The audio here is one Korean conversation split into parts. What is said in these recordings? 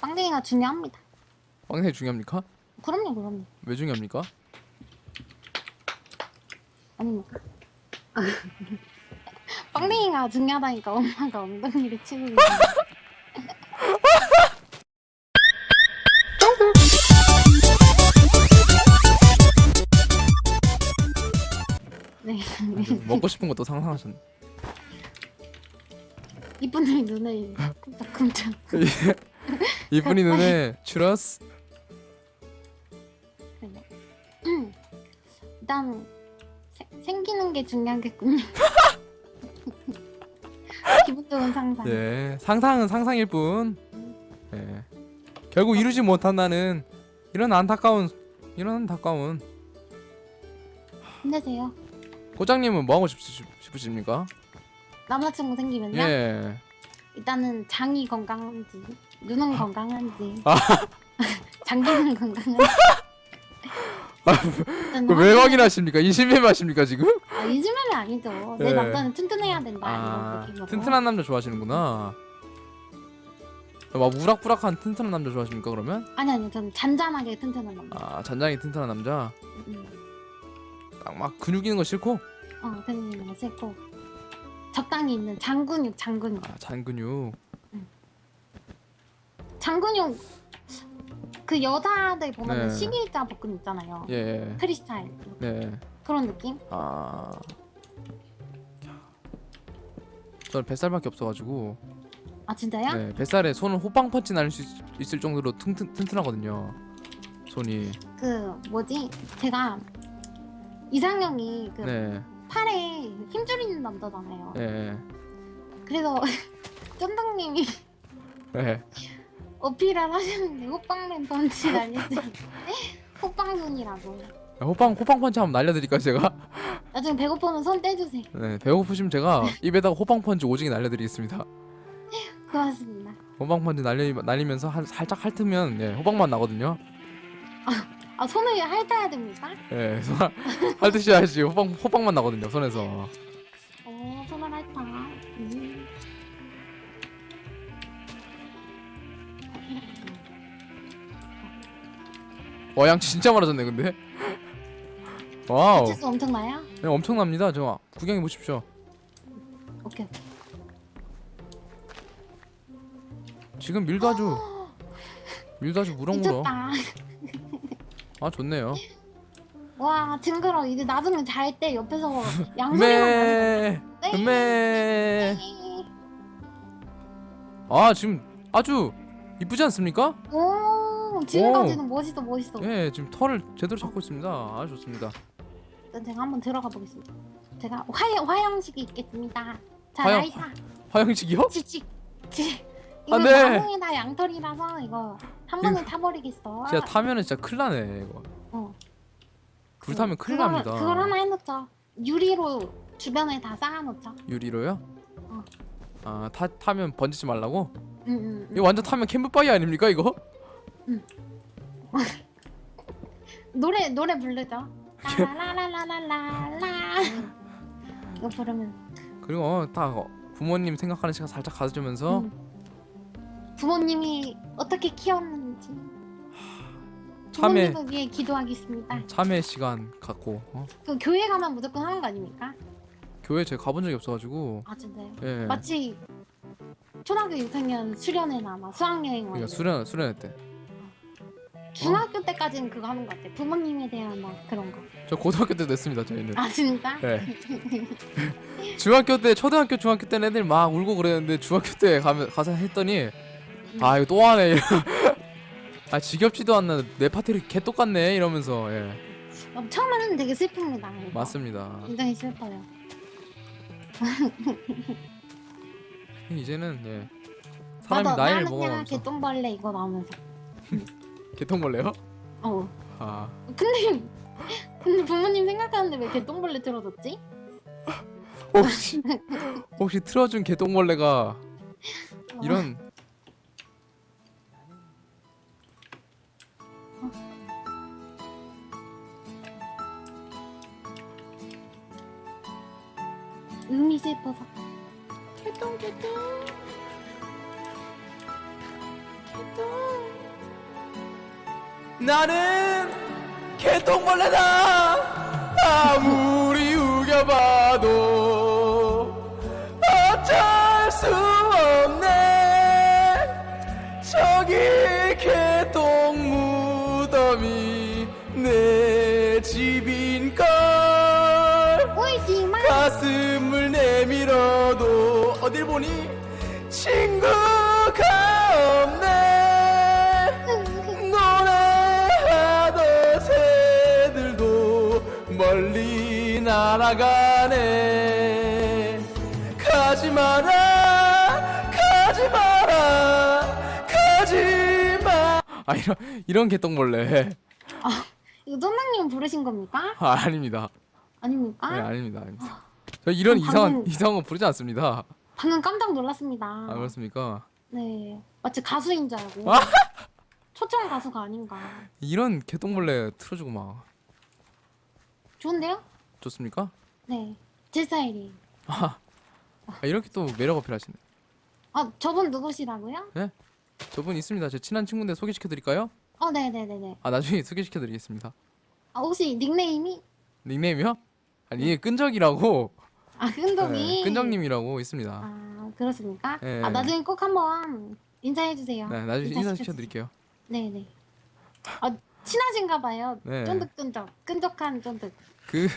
빵댕이가 중요합니다. 빵댕이 중요합니까? 그럼요, 그럼요. 왜 중요합니까? 아닙니까? 빵댕이가 중요하다니까 엄마가 엉덩이를 치고 있는 네, 먹고 싶은 것도 상상하셨네. 이쁜이 눈에 쿵짝쿵짝. 이쁜이 눈에 추러스. 일단 세, 생기는 게 중요하겠군요. 기분 좋은 상상. 예, 상상은 상상일 뿐. 예. 결국 이루지 못한다는 이런 안타까운 이런 안타까운. 힘내세요. 고장님은 뭐 하고 싶으시, 싶으십니까? 남자친구 생기면요. 예. 일단은 장이 건강한지, 눈은 건강한지, 아. 장기는 건강한지. 그 왜 확인을- 확인하십니까? 인신매매 하십니까 지금? 아, 인심매매 아니죠. 내 네. 남자는 튼튼해야 된다. 아, 이런 느낌으로. 튼튼한 남자 좋아하시는구나. 막 우락부락한 튼튼한 남자 좋아하십니까 그러면? 아니 아니, 저는 잔잔하게 튼튼한 남자. 아 잔장이 튼튼한 남자. 음, 딱 막 근육 있는 거 싫고. 어, 근육이 거 싫고 적당히 있는 장근육, 장근육, 아 잔근육. 장근육. 그 여자들 보면 네. 십일자 복근 있잖아요. 예. 크리스탈 네. 그런 느낌? 아. 저는 뱃살밖에 없어가지고 아 진짜요? 네, 뱃살에 손을 호빵 펀치 날릴 수 있- 있을 정도로 튼튼, 튼튼하거든요. 손이. 그 뭐지? 제가 이상형이 그 네. 팔에 힘줄 있는 남자잖아요. 예. 그래서 쫀득님이 네. 어필을 하셨는데 호빵맨 펀치 날리지 호빵손이라고 호빵 호빵 펀치 한번 날려드릴까요 제가? 나중에 배고프면 손 떼주세요 네. 배고프시면 제가 입에다가 호빵 펀치 오지게 날려드리겠습니다. 고맙습니다 호빵 펀치 날리 날리면서 한 살짝 핥으면 예, 호빵만 나거든요. 아 손을 핥아야 됩니까? 예. 손 핥으셔야지 호빵 호빵만 나거든요 손에서. 어 손을 핥아 음. 와양 진짜 많아졌네 근데. 와우. 치수 엄청나요? 네, 엄청납니다. 저 구경해 보십시오. 오케이 지금 밀도 아주 밀도 아주 무럭무럭. 미쳤다 아 좋네요. 와 징그러 이제 나중에 잘 때 옆에서 양소리만 매. 나네 매. 아 지금 아주 이쁘지 않습니까? 오 지금까지는 멋있어 멋있어 예, 지금 털을 제대로 잡고 있습니다. 아 좋습니다. 일단 제가 한번 들어가 보겠습니다 제가 화, 화형식이 있겠습니다 자 화형- 라이터 화영식이요? 치치 치 이거 안 돼. 나무에다 양털이라서 이거 한 번에 타버리겠어 진짜 타면은 진짜 큰일 나네 이거. 어. 불 타면 큰일 그걸- 납니다. 그걸 하나 해놓자 유리로 주변에 다 쌓아놓자 유리로요? 어. 아 타, 타면 번지지 말라고? 응응 이거 완전 타면 캠프파이 어 아닙니까 이거? 노래 노래 부르죠 라라라라라라라 이거 부르면 그리고 어, 딱 어, 부모님 생각하는 시간 살짝 가져주면서 음. 부모님이 어떻게 키웠는지 참회 부모님을 위해 기도하겠습니다 참회 시간 갖고 어? 그 교회 가면 무조건 하는 거 아닙니까? 교회 제가 가본 적이 없어가지고 아 진짜요? 예. 마치 초등학교 6학년 수련회나 막 수학여행 와 그러니까 수련 수련회 중학교 때까지는 그거 하는 것 같아 부모님에 대한 막 그런 거 때저 고등학교 때도 했습니다 저희는. 아 진짜? 네. 중학교 때 초등학교 중학교 때는 애들 막 울고 그랬는데 중학교 때 가면 가서 했더니 아 이거 또 하네. 아 지겹지도 않나 내 파티를 개 똑같네 이러면서 예 어, 처음에는 되게 슬픕니다 이거. 맞습니다. 굉장히 슬퍼요 이제는 예 사람이 나도 나이를 나는 그냥 먹어가면서 개똥벌레 이거 나오면서 개통벌레요? 어 아 근데 근데 부모님 생각하는데 왜 개똥벌레 틀어줬지? 혹시 혹시 틀어준 개똥벌레가 어. 이런 음이 슬퍼서. 개똥 개똥. 나는 개똥벌레다. 아무리 우겨봐도 어쩔 수 없네 친구가 없네. 노래하던 새들도 멀리 날아가네. 가지 마라 가지 마라 가지 마 아 이런 이런 개똥벌레 이거 선생님 부르신 겁니까? 아 아닙니다. 아닙니까? 네 아닙니다 아닙니다. 저 이런 그럼 이상한 방금- 이상한 거 부르지 않습니다 방금 깜짝 놀랐습니다. 아 그렇습니까 네, 마치 가수인 줄 알고 아! 초청 가수가 아닌가. 이런 개똥벌레 틀어주고 막 좋은데요? 좋습니까? 네, 제 스타일이. 아, 이렇게 또 매력 어필하시네. 아, 저분 누구시라고요? 저분 있습니다. 제 친한 친구인데 소개시켜 드릴까요? 어, 네, 네, 네, 네. 아 나중에 소개시켜 드리겠습니다. 아, 혹시 닉네임이? 닉네임이요? 아니 이게 끈적이라고 아. 네, 끈적님이라고 있습니다. 아, 그렇습니까? 네. 아, 나중에 꼭 한번 인사해 주세요. 네 나중에 인사 인사 시켜주세요. 시켜 드릴게요. 네, 네. 아, 친하신가 봐요. 네. 쫀득쫀득. 끈적한 쫀득. 그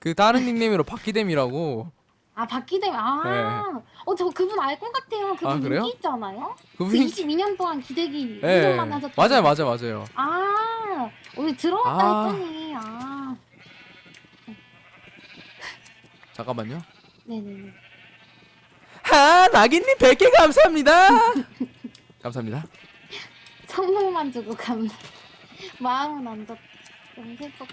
그 다른 닉네임으로 박기dem이라고 아, 박기dem. 아. 네. 어, 저 그분 알 것 같아요. 그분 아, 그래요? 인기 있잖아요. 그 그분이 22년 동안 기대기 예 운동만 하셨죠. 맞아요 맞아요 맞아요. 아, 우리 들어왔다 아. 했더니 아, 잠깐만요. 네네네. 아 나기님 100개 감사합니다. 감사합니다. 선물만 주고 감사. 마음은 안 좋. 너무 슬퍼.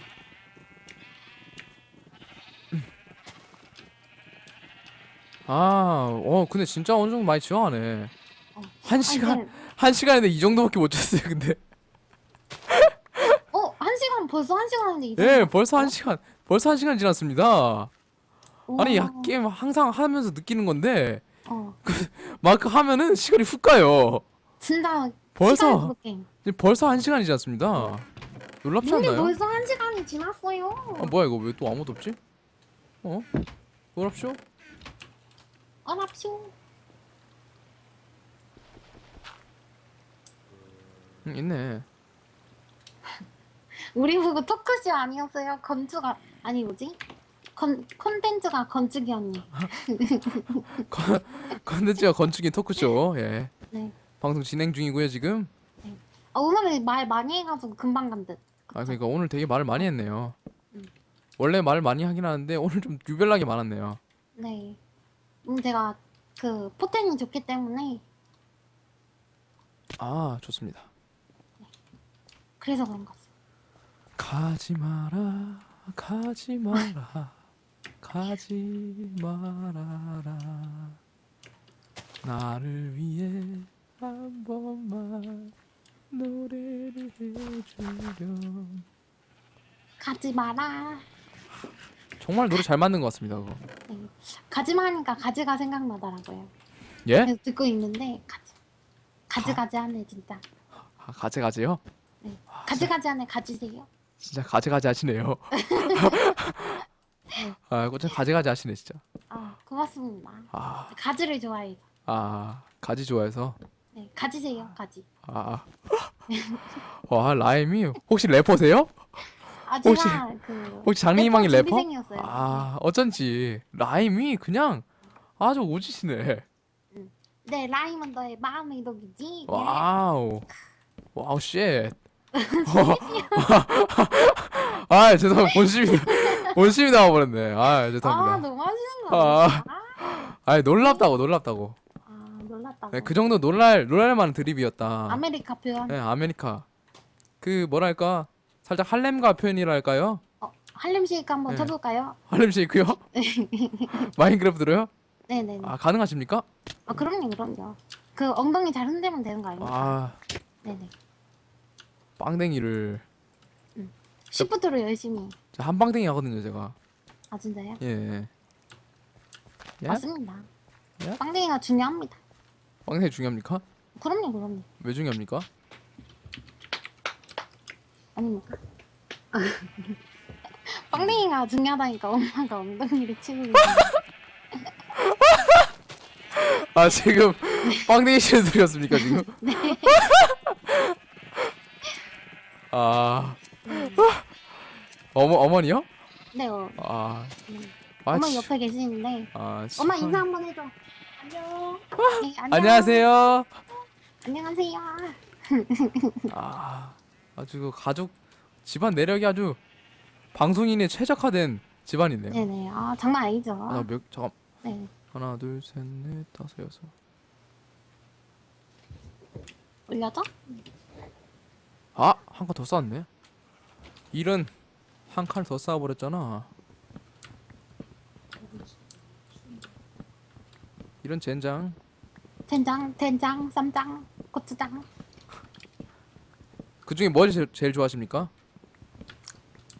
아, 어 근데 진짜 어느 정도 많이 지원하네. 어. 한 시간. 한 시간인데 이 정도밖에 못 쳤어요. 근데 어, 한 시간 벌써 한 시간인데 이예 정도 벌써 한? 시간 벌써 한 시간 지났습니다. 아니 우와. 야, 게임 항상 하면서 느끼는 건데 어, 마크 하면은 시간이 훅 가요. 진짜 벌써 시간 게임. 지금 벌써 한 시간이 지났습니다. 놀랍지 근데 않나요? 벌써 한 시간이 지났어요. 아 뭐야 이거 왜 또 아무도 없지? 어? 놀랍쇼? 어랍쇼. 응 있네. 우리 보고 토크쇼 아니었어요? 건주가 아니 뭐지? 컨 컨텐츠가 건축이 언니. 컨- 컨텐츠가 건축인 토크쇼. 예. 네. 방송 진행 중이고요 지금. 아, 오늘은 말 많이 해가지고 금방 간 듯. 아 그러니까 오늘 되게 말을 많이 했네요. 음. 원래 말을 많이 하긴 하는데 오늘 좀 유별나게 많았네요. 네. 음, 제가 그 포텐이 좋기 때문에 아 좋습니다. 그래서 그런 것 같아요. 가지 마라 가지 마라 가지 말아라 나를 위해 한 번만 노래를 해주렴 가지 마라. 정말 노래 잘 맞는 것 같습니다 그거 네. 가지마 하니까 가지가 생각나더라고요. 예? 계속 듣고 있는데 가지. 가지 가지 하네 진짜. 아, 가지 가지요? 네. 가지 가지 하네 가지세요. 진짜 가지 가지 하시네요 아 꽃은 가지 가지 하시네 진짜 아 고맙습니다. 아, 가지를 좋아해요. 아 가지 좋아해서 네, 가지세요 가지. 아, 와 라임이 혹시 래퍼세요? 아 혹시- 제가 그 혹시 장래희망이 래퍼? 준비생이었어요. 아 어쩐지 라임이 그냥 아주 오지시네. 네 라임은 너의 마음의 독이지. 네. 와우 와우 쉣. 아 죄송합니다 본심이 본심이 나와버렸네. 아 아 죄송합니다. 너무 하시는 거 아. 아 놀랍다고 놀랍다고. 아 놀랐다고. 네, 그 정도 놀랄 놀랄 만한 드립이었다. 아메리카 표현. 네 아메리카. 그 뭐랄까 살짝 할렘가 표현이랄까요? 어, 할렘 쉐이크 한번 네. 쳐볼까요? 할렘 쉐이크요? 마인크래프트로요? 네네네. 아 가능하십니까? 아 그럼요 그럼요. 그 엉덩이 잘 흔들면 되는 거 아닙니까? 아 네네. 빵댕이를 시프트로 열심히. 저 한방댕이 하거든요 제가 아 진짜요? 예 예? 맞습니다. 예? 빵댕이가 중요합니다. 빵댕이 중요합니까? 그럼요, 그럼요. 왜 중요합니까? 아닙니까? 빵댕이가 중요하다니까 엄마가 엉덩이를 치고 있는데. 아 지금 빵댕이 씨를 들렸습니까 지금? 네. 아 어머 어머니요? 네, 어. 아, 음. 아 엄마 치- 옆에 계시는데. 아 엄마 참. 인사 한번 해줘. 안녕. 네, 안녕. 안녕하세요. 안녕하세요. 아 아주 그 가족 집안 내력이 아주 방송인에 최적화된 집안이네요. 네네. 아 장난 아니죠. 하나 몇 잠깐 네. 하나 둘 셋 넷 다섯 여섯 올려줘? 아한 칸더 쌓았네. 일은 한 칸을 더 쌓아버렸잖아. 이런 젠장 된장, 된장, 쌈장, 고추장. 그 중에 뭘 제일, 제일 좋아하십니까?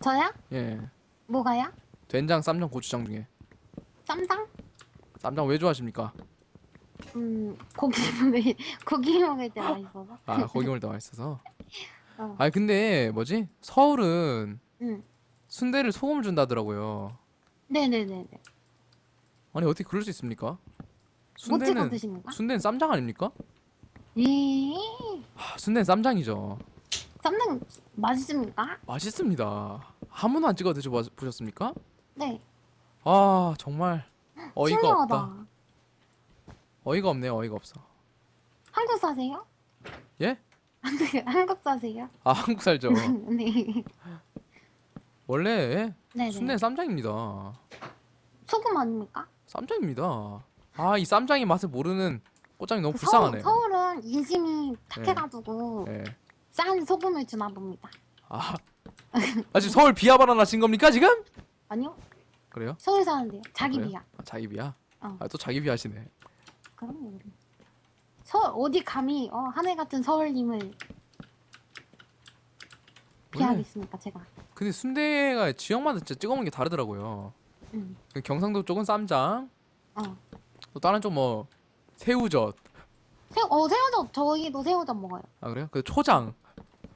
저야? 예 뭐가야? 된장 쌈장 고추장 중에 쌈장? 쌈장 왜 좋아하십니까? 음 고기 먹을 고기 먹을 때 맛있어서. 아 고기 먹을 때 맛있어서. 어. 아니 근데 뭐지 서울은 응. 순대를 소금을 준다더라고요. 네네네네. 아니 어떻게 그럴 수 있습니까? 뭐 찍어 순대는 드십니까? 순대는 쌈장 아닙니까? 예. 하, 순대는 쌈장이죠. 쌈장 맛있습니까? 맛있습니다. 한 번도 안 찍어 드셔 보셨습니까? 네. 아 정말 어이가 신기하다. 없다. 어이가 없네요. 어이가 없어. 한국 사세요? 예? 한국 한국 사세요? 아 한국 살죠. 네. 원래 네네. 순대는 쌈장입니다. 소금 아닙니까? 쌈장입니다. 아 이 쌈장의 맛을 모르는 꼬장이 너무 불쌍하네. 서울, 서울은 인심이 착해가지고 예. 싼 소금을 주나 봅니다. 아, 아 지금 서울 비하 발언 하신 겁니까 지금? 아니요? 그래요? 서울 사는데요. 자기 그래요? 비야. 아, 자기 비하? 어. 아 또 자기 비하시네. 그럼요. 그럼. 서울 어디 감히 어, 하늘 같은 서울님을 비하겠습니까 제가. 근데 순대가 지역마다 진짜 찍어 먹는 게 다르더라고요. 음. 경상도 쪽은 쌈장, 어. 또 다른 쪽 뭐 새우젓. 새우 어 새우젓 저희도 새우젓 먹어요. 아 그래요? 그 초장.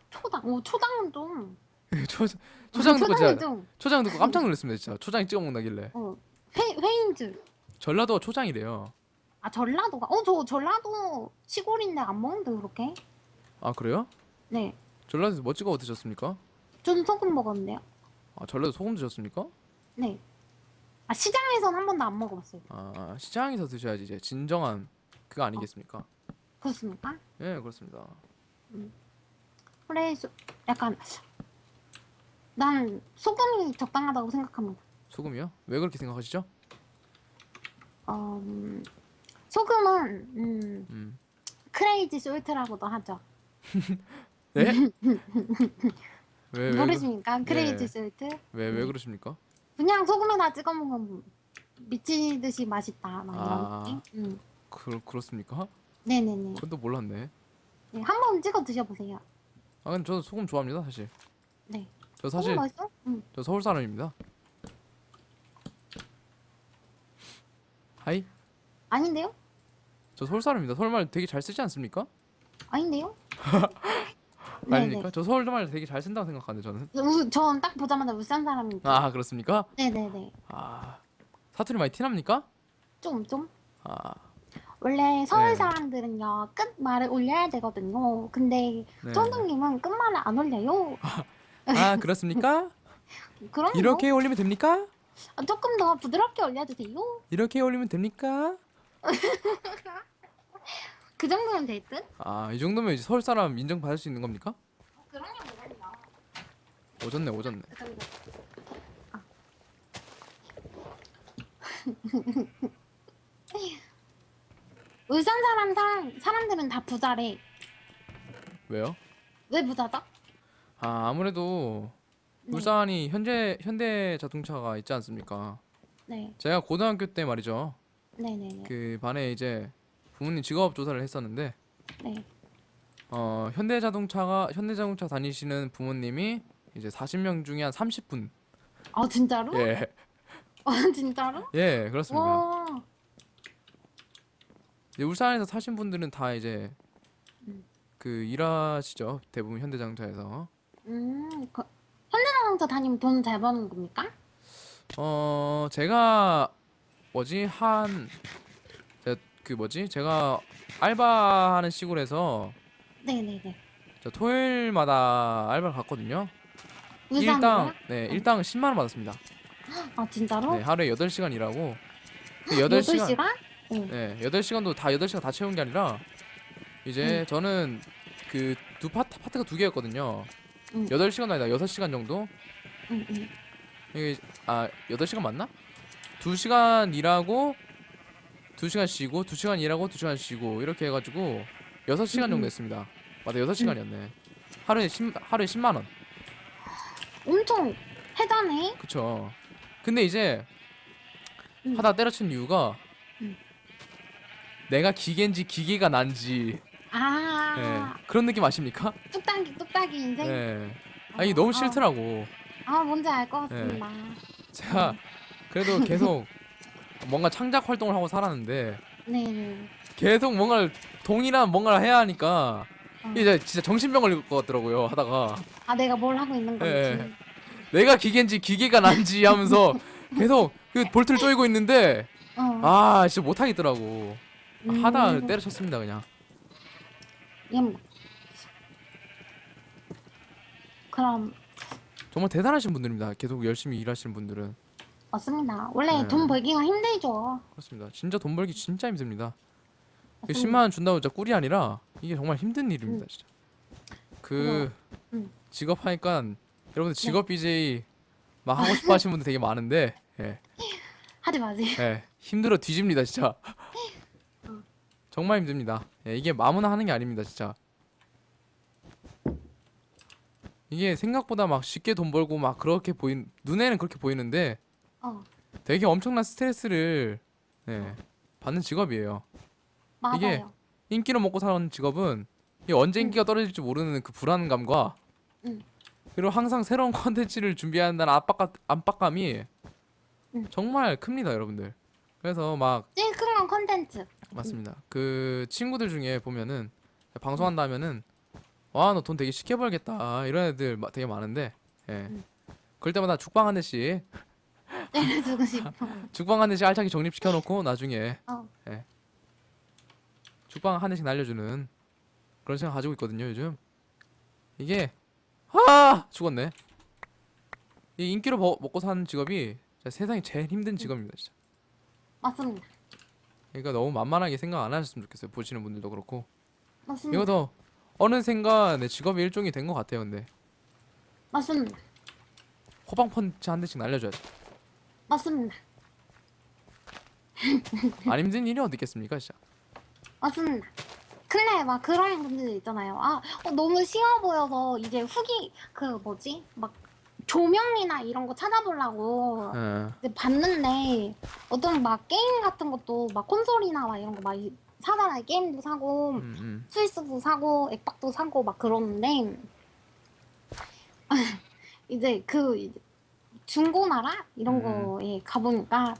초당. 오 초당은 좀. 초 초장 듣고 초당은 진짜 좀. 초장 듣고 깜짝 놀랐습니다 진짜. 초장이 찍어 먹나길래. 어. 회 회인 줄. 전라도가 초장이래요. 아 전라도가. 어 저 전라도 시골인데 안 먹는데 그렇게? 아 그래요? 네. 전라도에서 뭐 찍어 드셨습니까? 전 소금 먹었는데요. 아 전라도 소금 드셨습니까? 네. 아 시장에선 한 번도 안 먹어봤어요. 아 시장에서 드셔야지 이제 진정한 그거 아니겠습니까? 그렇습니까? 예 그렇습니다. 그래 소, 약간 난 소금이 적당하다고 생각합니다. 소금이요? 왜 그렇게 생각하시죠? 어, 음, 소금은 음, 음. 크레이지 솔트라고도 하죠. 네? 왜, 왜, 그- 모르십니까? 크레이지 네. 솔트? 왜, 왜 그러십니까? 그냥 소금에다 찍어 먹으면 미치듯이 맛있다. 막 이런 아. 느낌? 음. 그, 그렇습니까? 네네네. 그건 또 몰랐네. 네, 한번 찍어 드셔보세요. 아 근데 저는 소금 좋아합니다 사실. 네. 저 소금 사실 맛있어? 음. 저 서울 사람입니다. 하이? 아닌데요? 저 서울 사람입니다. 서울 말 되게 잘 쓰지 않습니까? 아닌데요? 아닙니까? 저 서울말 되게 잘 쓴다고 생각하는데 저는. 우, 저는 딱 보자마자 울산 사람인데. 아 그렇습니까? 네네네. 아 사투리 많이 티납니까? 좀 좀. 아 원래 서울 네. 사람들은요 끝말을 올려야 되거든요. 근데 네. 쫀득님은 끝말을 안 올려요. 아 그렇습니까? 그럼 이렇게 올리면 됩니까? 아, 조금 더 부드럽게 올려주세요. 이렇게 올리면 됩니까? 그 정도면 될 듯? 아 이 정도면 이제 서울 사람 인정 받을 수 있는 겁니까? 그럼요, 그럼요. 오졌네 오졌네. 그 정도. 아. 울산 사람 사람 사람들은 다 부자래. 왜요? 왜 부자죠? 아 아무래도 네. 울산이 현재 현대 자동차가 있지 않습니까? 네, 제가 고등학교 때 말이죠. 네, 네, 네. 그 반에 이제 부모님 직업 조사를 했었는데 네. 어 현대 자동차가 현대 자동차 다니시는 부모님이 이제 40명 중에 한 30분. 아 진짜로? 예. 아 진짜로? 예, 그렇습니다. 와. 이제 울산에서 사신 분들은 다 이제 그 일하시죠 대부분 현대자동차에서 음, 그, 현대자동차 다니면 돈 잘 버는 겁니까? 어 제가 뭐지 한 그 뭐지 제가 알바하는 시골에서 네네네. 저 토요일마다 알바를 갔거든요. 울산으로요? 일당 네 일당 10만 원 받았습니다. 아 진짜로? 네 하루에 8시간 일하고 그8 8시간 시간? 응. 네 8시간도 다 8시간 다 채운 게 아니라 이제 응. 저는 그 두 파트 파트가 두 개였거든요. 응. 8시간도 아니다 6시간 정도 응, 응. 이게 아 8시간 맞나? 2시간 일하고 2시간 쉬고 2시간 일하고 2시간 쉬고 이렇게 해가지고 6시간 음, 정도 음. 했습니다 맞아 6시간이었네 하루에 10, 하루에 10만원 엄청 해자네. 그쵸 근데 이제 응. 하다 때려친 이유가 음. 내가 기계인지 기계가 난지 아, 예, 그런 느낌 아십니까? 뚝딱이 뚝딱이 인생. 예. 아 이게 너무 아. 싫더라고 아, 뭔지 알 것 같습니다. 제가 그래도 계속 뭔가 창작 활동을 하고 살았는데 네, 네. 계속 뭔가를 동일한 뭔가를 해야 하니까 어. 이제 진짜 정신병 걸릴 것 같더라고요 하다가 아, 내가 뭘 하고 있는 건지. 예. 내가 기계인지 기계가 난지 하면서 계속 그 볼트를 쪼이고 있는데 어. 아 진짜 못하겠더라고 음. 하다 때려쳤습니다 그냥 음. 그럼 정말 대단하신 분들입니다 계속 열심히 일하시는 분들은 맞습니다. 원래 네. 돈 벌기가 힘들죠. 그렇습니다 진짜 돈 벌기 진짜 힘듭니다 그 맞습니다. 10만 원 준다고 진짜 꿀이 아니라 이게 정말 힘든 일입니다 진짜 그 음. 직업 하니까 여러분들 직업 BJ 막 하고 싶어 하시는 분들 되게 많은데 예. 하지 마세요. 예, 힘들어 뒤집니다 진짜. 정말 힘듭니다. 예, 이게 아무나 하는 게 아닙니다 진짜. 이게 생각보다 막 쉽게 돈 벌고 막 그렇게 보인 눈에는 그렇게 보이는데 어, 되게 엄청난 스트레스를 예, 받는 직업이에요. 맞아요. 이게- 인기로 먹고 사는 직업은 이게 언제 음. 인기가 떨어질지 모르는 그 불안감과 음. 그리고 항상 새로운 컨텐츠를 준비한다는 압박감, 압박감이 음. 정말 큽니다 여러분들. 그래서 막건 컨텐츠. 맞습니다. 그 친구들 중에 보면은 방송한다 하면은 와 너 돈 되게 쉽게 벌겠다 이런 애들 마- 되게 많은데 예. 음. 그럴 때마다 죽방 한 대씩 때려주고 싶어. 죽방 한 대씩 알차게 적립시켜 놓고 나중에 어. 죽방 한 대씩 날려주는 그런 생각 가지고 있거든요 요즘 이게 아 죽었네 이 인기로 버- 먹고 사는 직업이 진짜 세상에 제일 힘든 직업입니다 진짜 맞습니다. 그러니까 너무 만만하게 생각 안 하셨으면 좋겠어요 보시는 분들도 그렇고 맞습니다. 이것도 어느샌가 내 직업의 일종이 된 것 같아요 근데 맞습니다. 호방 펀치 한 대씩 날려줘야지 맞습니다. 안 힘든 일이 어디 있겠습니까 진짜 맞습니다. 근데 막 그런 분들 있잖아요. 아, 어, 너무 쉬워 보여서 이제 후기 그 뭐지? 막 조명이나 이런 거 찾아보려고 예. 이제 봤는데 어떤 막 게임 같은 것도 막 콘솔이나 막 이런 거 막 사잖아요. 게임도 사고 음, 음. 스위스도 사고 액박도 사고 막 그러는데 이제 그 이제 중고나라 이런 음. 거에 가보니까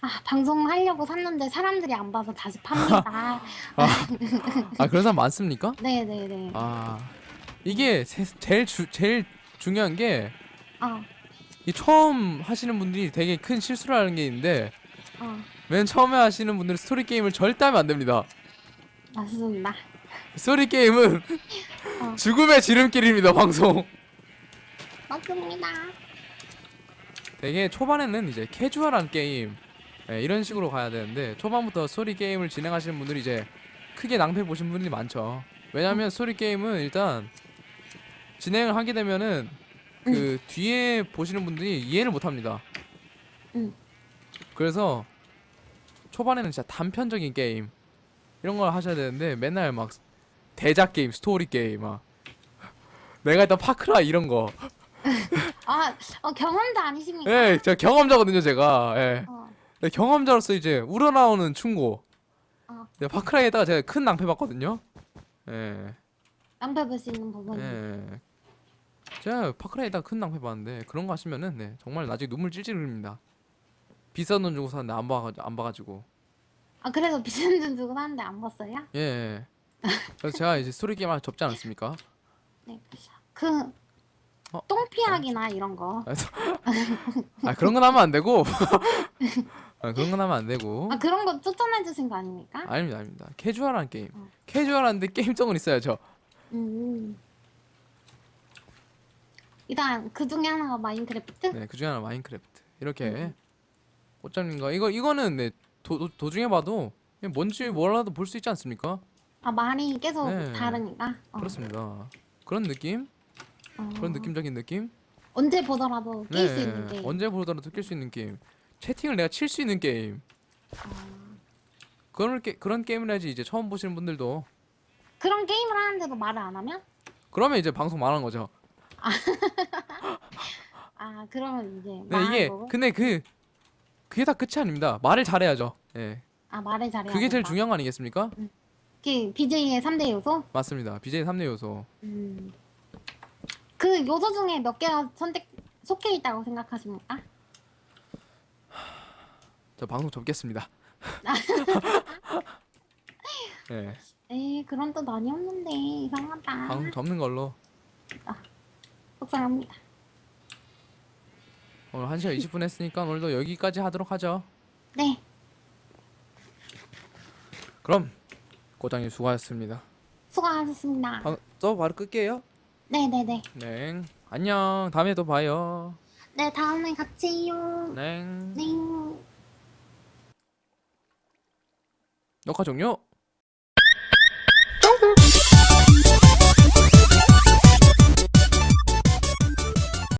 아 방송하려고 샀는데 사람들이 안 봐서 다시 팝니다. 아 그런 사람 많습니까? 네네네. 아 이게 세, 제일 주, 제일 중요한 게 아, 이 처음 하시는 분들이 되게 큰 실수를 하는 게 있는데 아맨 처음에 하시는 분들은 스토리 게임을 절대 하면 안 됩니다. 맞습니다. 스토리 게임은 어. 죽음의 지름길입니다 방송. 맞습니다. 되게 초반에는 이제 캐주얼한 게임 예, 이런 식으로 가야 되는데 초반부터 스토리 게임을 진행하시는 분들이 이제 크게 낭패 보신 분들이 많죠. 왜냐하면 스토리 게임은 일단 진행을 하게 되면은 그 뒤에 보시는 분들이 이해를 못합니다. 응. 그래서 초반에는 진짜 단편적인 게임 이런 걸 하셔야 되는데 맨날 막 대작 게임, 스토리 게임 막 내가 했던 파크라 이런 거. 아 어, 경험자 아니십니까? 예, 제가 경험자거든요, 제가. 예. 어, 네, 경험자로서 이제 우러나오는 충고. 어. 네, 파크라이에다가 제가 큰 낭패 봤거든요. 예. 낭패 볼수 있는 부분. 예. 제가 파크라이에다가 큰 낭패 봤는데 그런 거 하시면은 네, 정말 나중에 눈물 찔찔 흘립니다. 비싼 돈 주고 샀는데 안 봐, 안 봐가지고. 아 그래서 비싼 돈 주고 샀는데 안 봤어요? 예, 예. 그래서 제가 이제 스토리 게임 하나 접지 않았습니까? 네. 그 어? 똥피하기나 이런 거. 아 그런 건 하면 안 되고 아, 그런 건 하면 안 되고 아 그런 거 추천해 주신 거 아닙니까? 아닙니다 아닙니다 캐주얼한 게임 어. 캐주얼한데 게임성은 있어야죠 음. 일단 그 중에 하나가 마인크래프트. 네 그중에 하나 마인크래프트 이렇게 음. 꽃장님 거 이거 이거는 네, 도, 도, 도중에 봐도 그냥 뭔지 몰라도 볼 수 있지 않습니까? 아 말이 계속 네. 다르니까. 어. 그렇습니다 그런 느낌 어. 그런 느낌적인 느낌 언제 보더라도 낄수네 있는 게. 언제 보더라도 낄 수 있는 게임 채팅을 내가 칠 수 있는 게임 그런 게 그런 게임을 해야지 이제 처음 보시는 분들도 그런 게임을 하는데도 말을 안 하면? 그러면 이제 방송 말한 거죠. 아 그러면 이제 네 말하는 이게 거고. 근데 그 그게 다 끝이 아닙니다. 말을 잘해야죠. 예. 아 말을 잘해야 그게 제일 된다. 중요한 거 아니겠습니까? 그 BJ의 3대 요소? 맞습니다. BJ 3대 요소. 음. 그 요소 중에 몇 개가 선택 속해 있다고 생각하십니까? 저 방송 접겠습니다. 예. 에이 그런 뜻 아니었는데 이상하다. 방송 접는 걸로 속상합니다. 오늘 1시간 20분 했으니까 오늘도 여기까지 하도록 하죠. 네. 그럼 고장님 수고하셨습니다. 수고하셨습니다. 방, 또 바로 끌게요. 네네네. 네. 안녕. 다음에 또 봐요. 네 다음에 같이 요. 네. 네. 녹화 종료.